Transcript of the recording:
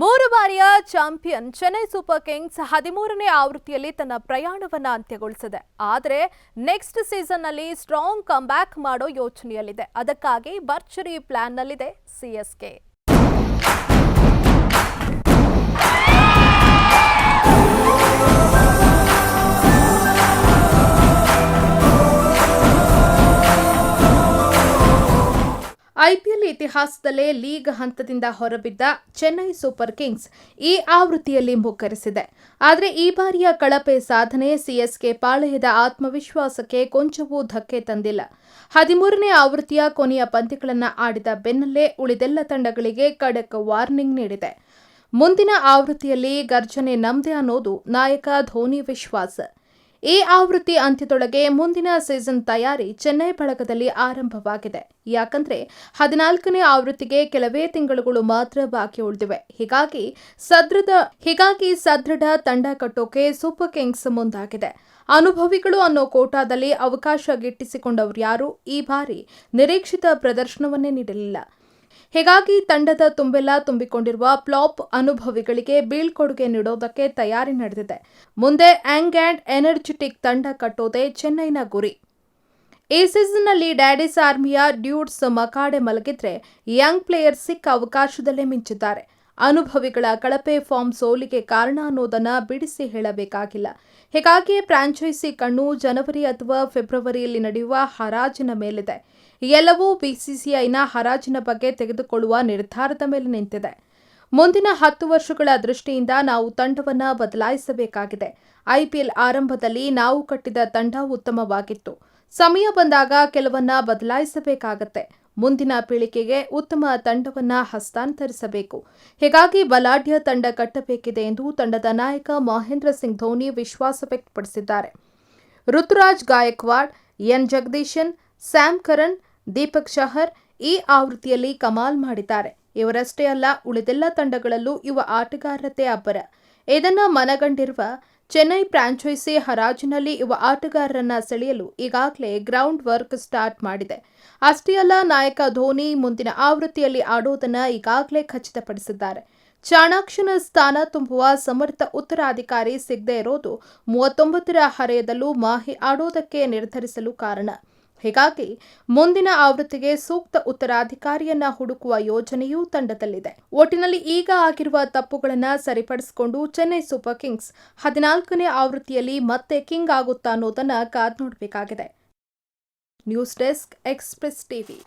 ಮೂರು ಬಾರಿಯ champion Chennai super Kings ಹದಿಮೂರನೇ ಆವೃತ್ತಿಯಲ್ಲಿ ತನ್ನ ಪ್ರಯಾಣವನ್ನ ಅಂತ್ಯಗೊಳಿಸಿದೆ. ಆದರೆ ನೆಕ್ಸ್ಟ್ ಸೀಸನ್ನಲ್ಲಿ ಸ್ಟ್ರಾಂಗ್ ಕಮ್ಬ್ಯಾಕ್ ಮಾಡೋ ಯೋಚನೆಯಲ್ಲಿದೆ. ಅದಕ್ಕಾಗಿ ಬರ್ಚರಿ ಪ್ಲಾನ್ನಲ್ಲಿದೆ ಸಿಎಸ್ಕೆ ಇತಿಹಾಸದಲ್ಲೇ ಲೀಗ್ ಹಂತದಿಂದ ಹೊರಬಿದ್ದ ಚೆನ್ನೈ ಸೂಪರ್ ಕಿಂಗ್ಸ್ ಈ ಆವೃತ್ತಿಯಲ್ಲಿ ಮುಖರಿಸಿದೆ. ಆದರೆ ಈ ಬಾರಿಯ ಕಳಪೆ ಸಾಧನೆ ಸಿಎಸ್ಕೆ ಪಾಳೆಯದ ಆತ್ಮವಿಶ್ವಾಸಕ್ಕೆ ಕೊಂಚವೂ ಧಕ್ಕೆ ತಂದಿಲ್ಲ. ಹದಿಮೂರನೇ ಆವೃತ್ತಿಯ ಕೊನೆಯ ಪಂದ್ಯಗಳನ್ನು ಆಡಿದ ಬೆನ್ನಲ್ಲೇ ಉಳಿದೆಲ್ಲ ತಂಡಗಳಿಗೆ ಖಡಕ್ ವಾರ್ನಿಂಗ್ ನೀಡಿದೆ. ಮುಂದಿನ ಆವೃತ್ತಿಯಲ್ಲಿ ಗರ್ಜನೆ ನಮ್ದೆ ಅನ್ನೋದು ನಾಯಕ ಧೋನಿ ವಿಶ್ವಾಸ. ಈ ಆವೃತ್ತಿ ಅಂತ್ಯದೊಳಗೆ ಮುಂದಿನ ಸೀಸನ್ ತಯಾರಿ ಚೆನ್ನೈ ಬಳಗದಲ್ಲಿ ಆರಂಭವಾಗಿದೆ. ಯಾಕಂದ್ರೆ ಹದಿನಾಲ್ಕನೇ ಆವೃತ್ತಿಗೆ ಕೆಲವೇ ತಿಂಗಳುಗಳು ಮಾತ್ರ ಬಾಕಿ ಉಳಿದಿವೆ. ಹೀಗಾಗಿ ಸದೃಢ ಹೀಗಾಗಿ ಸದೃಢ ತಂಡ ಕಟ್ಟೋಕೆ ಸೂಪರ್ ಕಿಂಗ್ಸ್ ಮುಂದಾಗಿದೆ. ಅನುಭವಿಗಳು ಅನ್ನೋ ಕೋಟಾದಲ್ಲಿ ಅವಕಾಶ ಗಿಟ್ಟಿಸಿಕೊಂಡವರು ಯಾರು? ಈ ಬಾರಿ ನಿರೀಕ್ಷಿತ ಪ್ರದರ್ಶನವನ್ನೇ ನೀಡಲಿಲ್ಲ. ಹೀಗಾಗಿ ತಂಡದ ತುಂಬೆಲ್ಲ ತುಂಬಿಕೊಂಡಿರುವ ಪ್ಲಾಪ್ ಅನುಭವಿಗಳಿಗೆ ಬೀಳ್ಕೊಡುಗೆ ನೀಡೋದಕ್ಕೆ ತಯಾರಿ ನಡೆದಿದೆ. ಮುಂದೆ ಆ್ಯಂಗ್ ಆ್ಯಂಡ್ ಎನರ್ಜೆಟಿಕ್ ತಂಡ ಕಟ್ಟೋದೇ ಚೆನ್ನೈನ ಗುರಿ. ಈ ಸೀಸನ್ನಲ್ಲಿ ಡ್ಯಾಡಿಸ್ ಆರ್ಮಿಯ ಡ್ಯೂಡ್ಸ್ ಮಕಾಡೆ ಮಲಗಿದ್ರೆ ಯಂಗ್ ಪ್ಲೇಯರ್ ಸಿಕ್ಕ ಅವಕಾಶದಲ್ಲೇ ಮಿಂಚಿದ್ದಾರೆ. ಅನುಭವಿಗಳ ಕಳಪೆ ಫಾರ್ಮ್ ಸೋಲಿಗೆ ಕಾರಣ ಅನ್ನೋದನ್ನ ಬಿಡಿಸಿ ಹೇಳಬೇಕಾಗಿಲ್ಲ. ಹೀಗಾಗಿ ಫ್ರಾಂಚೈಸಿ ಕಣ್ಣು ಜನವರಿ ಅಥವಾ ಫೆಬ್ರವರಿಯಲ್ಲಿ ನಡೆಯುವ ಹರಾಜಿನ ಮೇಲಿದೆ. ಎಲ್ಲವೂ ಬಿಸಿಸಿಐನ ಹರಾಜಿನ ಬಗ್ಗೆ ತೆಗೆದುಕೊಳ್ಳುವ ನಿರ್ಧಾರದ ಮೇಲೆ ನಿಂತಿದೆ. ಮುಂದಿನ ಹತ್ತು ವರ್ಷಗಳ ದೃಷ್ಟಿಯಿಂದ ನಾವು ತಂಡವನ್ನು ಬದಲಾಯಿಸಬೇಕಾಗಿದೆ. ಐಪಿಎಲ್ ಆರಂಭದಲ್ಲಿ ನಾವು ಕಟ್ಟಿದ ತಂಡ ಉತ್ತಮವಾಗಿತ್ತು. ಸಮಯ ಬಂದಾಗ ಕೆಲವನ್ನ ಬದಲಾಯಿಸಬೇಕಾಗತ್ತೆ. ಮುಂದಿನ ಪೀಳಿಗೆಗೆ ಉತ್ತಮ ತಂಡವನ್ನ ಹಸ್ತಾಂತರಿಸಬೇಕು. ಹೀಗಾಗಿ ಬಲಾಢ್ಯ ತಂಡ ಕಟ್ಟಬೇಕಿದೆ ಎಂದು ತಂಡದ ನಾಯಕ ಮಹೇಂದ್ರ ಸಿಂಗ್ ಧೋನಿ ವಿಶ್ವಾಸ ವ್ಯಕ್ತಪಡಿಸಿದ್ದಾರೆ. Ruturaj Gaikwad, N. Jagadeesan, Sam Curran, Deepak Chahar ಈ ಆವೃತ್ತಿಯಲ್ಲಿ ಕಮಾಲ್ ಮಾಡಿದ್ದಾರೆ. ಇವರಷ್ಟೇ ಅಲ್ಲ, ಉಳಿದೆಲ್ಲ ತಂಡಗಳಲ್ಲೂ ಯುವ ಆಟಗಾರರತೆ ಅಬ್ಬರ. ಇದನ್ನು ಮನಗಂಡಿರುವ ಚೆನ್ನೈ ಫ್ರಾಂಚೈಸಿ ಹರಾಜಿನಲ್ಲಿ ಯುವ ಆಟಗಾರರನ್ನ ಸೆಳೆಯಲು ಈಗಾಗಲೇ ಗ್ರೌಂಡ್ ವರ್ಕ್ ಸ್ಟಾರ್ಟ್ ಮಾಡಿದೆ. ಅಷ್ಟೇ ಅಲ್ಲ, ನಾಯಕ ಧೋನಿ ಮುಂದಿನ ಆವೃತ್ತಿಯಲ್ಲಿ ಆಡೋದನ್ನ ಈಗಾಗಲೇ ಖಚಿತಪಡಿಸಿದ್ದಾರೆ. ಚಾಣಾಕ್ಷನ ಸ್ಥಾನ ತುಂಬುವ ಸಮರ್ಥ ಉತ್ತರಾಧಿಕಾರಿ ಸಿಗದೇ ಇರೋದು ಮೂವತ್ತೊಂಬತ್ತರ ಹರೆಯದಲ್ಲೂ ಮಾಹಿ ಆಡೋದಕ್ಕೆ ನಿರ್ಧರಿಸಲು ಕಾರಣ. ಹೀಗಾಗಿ ಮುಂದಿನ ಆವೃತ್ತಿಗೆ ಸೂಕ್ತ ಉತ್ತರಾಧಿಕಾರಿಯನ್ನ ಹುಡುಕುವ ಯೋಜನೆಯೂ ತಂಡದಲ್ಲಿದೆ. ಒಟ್ಟಿನಲ್ಲಿ ಈಗ ಆಗಿರುವ ತಪ್ಪುಗಳನ್ನು ಸರಿಪಡಿಸಿಕೊಂಡು ಚೆನ್ನೈ ಸೂಪರ್ ಕಿಂಗ್ಸ್ ಹದಿನಾಲ್ಕನೇ ಆವೃತ್ತಿಯಲ್ಲಿ ಮತ್ತೆ ಕಿಂಗ್ ಆಗುತ್ತಾ ಅನ್ನೋದನ್ನ ಕಾದ್ ನೋಡಬೇಕಾಗಿದೆ. News desk Express TV.